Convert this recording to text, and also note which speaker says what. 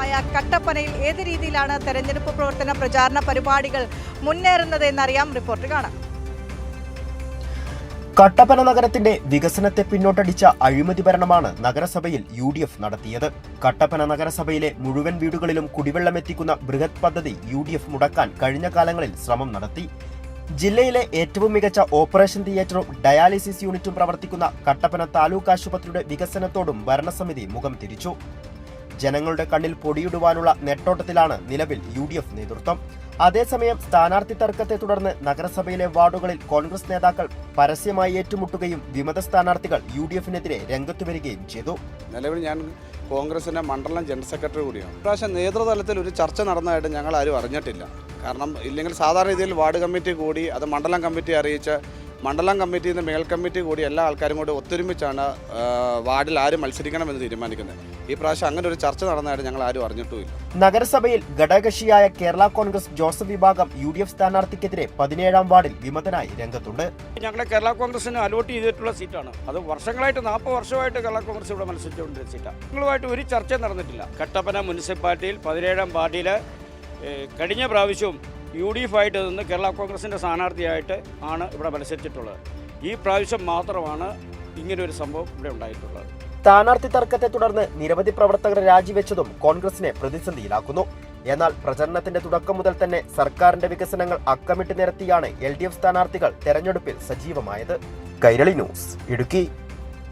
Speaker 1: കേന്ദ്രമായ കട്ടപ്പനയിൽ ഏത് രീതിയിലാണ് തെരഞ്ഞെടുപ്പ് പ്രവർത്തന പ്രചാരണ പരിപാടികൾ മുന്നേറുന്നത് എന്നറിയാം റിപ്പോർട്ട് കാണാം.
Speaker 2: കട്ടപ്പന നഗരത്തിന്റെ വികസനത്തെ പിന്നോട്ടടിച്ച അഴിമതി ഭരണമാണ് നഗരസഭയിൽ യു ഡി എഫ് നടത്തിയത്. കട്ടപ്പന നഗരസഭയിലെ മുഴുവൻ വീടുകളിലും കുടിവെള്ളം എത്തിക്കുന്ന ബൃഹത് പദ്ധതി യു ഡി എഫ് മുടക്കാൻ കഴിഞ്ഞ കാലങ്ങളിൽ ശ്രമം നടത്തി. ജില്ലയിലെ ഏറ്റവും മികച്ച ഓപ്പറേഷൻ തിയേറ്ററും ഡയാലിസിസ് യൂണിറ്റും പ്രവർത്തിക്കുന്ന കട്ടപ്പന താലൂക്ക് ആശുപത്രിയുടെ വികസനത്തോടും ഭരണസമിതി മുഖം തിരിച്ചു. ജനങ്ങളുടെ കണ്ണിൽ പൊടിയിടുവാനുള്ള നെട്ടോട്ടത്തിലാണ് നിലവിൽ യു നേതൃത്വം. അതേസമയം സ്ഥാനാർത്ഥി തർക്കത്തെ തുടർന്ന് നഗരസഭയിലെ വാർഡുകളിൽ കോൺഗ്രസ് നേതാക്കൾ പരസ്യമായി ഏറ്റുമുട്ടുകയും വിമത സ്ഥാനാർത്ഥികൾ യു ഡി എഫിനെതിരെ രംഗത്തു വരികയും ചെയ്തു.
Speaker 3: നിലവിൽ ഞാൻ കോൺഗ്രസിന്റെ മണ്ഡലം ജനറൽ സെക്രട്ടറി കൂടിയാണ്. ഇപ്രാവശ്യം നേതൃതലത്തിൽ ഒരു ചർച്ച നടന്നതായിട്ട് ഞങ്ങൾ ആരും അറിഞ്ഞിട്ടില്ല. കാരണം ഇല്ലെങ്കിൽ സാധാരണ രീതിയിൽ വാർഡ് കമ്മിറ്റി കൂടി അത് മണ്ഡലം കമ്മിറ്റി അറിയിച്ച് മണ്ഡലം കമ്മിറ്റിയിൽ നിന്ന് മേൽ കമ്മിറ്റി കൂടി എല്ലാ ആൾക്കാരും കൂടി ഒത്തൊരുമിച്ചാണ് വാർഡിൽ ആര് മത്സരിക്കണമെന്ന് തീരുമാനിക്കുന്നത്. ഈ പ്രാവശ്യം അങ്ങനെ ഒരു ചർച്ച നടന്നതായിട്ട് ഞങ്ങൾ ആരും അറിഞ്ഞിട്ടുമില്ല.
Speaker 2: നഗരസഭയിൽ ഘടകകക്ഷിയായ കേരള കോൺഗ്രസ് ജോസഫ് വിഭാഗം യു ഡി എഫ് സ്ഥാനാർത്ഥിക്കെതിരെ പതിനേഴാം വാർഡിൽ വിമതനായി രംഗത്തുണ്ട്.
Speaker 4: ഞങ്ങളെ കേരള കോൺഗ്രസിന് അലോട്ട് ചെയ്തിട്ടുള്ള സീറ്റാണ്. അത് വർഷങ്ങളായിട്ട് നാൽപ്പത് വർഷമായിട്ട് കേരള കോൺഗ്രസ് ഇവിടെ മത്സരിച്ചുകൊണ്ടിരുന്ന സീറ്റാണ് നിങ്ങളുമായിട്ട് ഒരു ചർച്ച നടന്നിട്ടില്ല. കട്ടപ്പന മുനിസിപ്പാലിറ്റിയിൽ പതിനേഴാം വാർഡിൽ കഴിഞ്ഞ പ്രാവശ്യവും യു ഡി എഫ് ആയിട്ട് നിന്ന് കേരള കോൺഗ്രസിന്റെ സ്ഥാനാർത്ഥിയായിട്ട് ആണ് ഇവിടെ മത്സരിച്ചിട്ടുള്ളത്. ഈ പ്രാവശ്യം മാത്രമാണ് ഇങ്ങനൊരു സംഭവം ഇവിടെ ഉണ്ടായിട്ടുള്ളത്.
Speaker 2: സ്ഥാനാർത്ഥി തർക്കത്തെ തുടർന്ന് നിരവധി പ്രവർത്തകർ രാജിവെച്ചതും കോൺഗ്രസിനെ പ്രതിസന്ധിയിലാക്കുന്നു. എന്നാൽ പ്രചരണത്തിന്റെ തുടക്കം മുതൽ തന്നെ സർക്കാരിന്റെ വികസനങ്ങൾ അക്കമിട്ട് നിരത്തിയാണ് എൽ ഡി എഫ് സ്ഥാനാർത്ഥികൾ തെരഞ്ഞെടുപ്പിൽ സജീവമായത്. കൈരളി ന്യൂസ് ഇടുക്കി.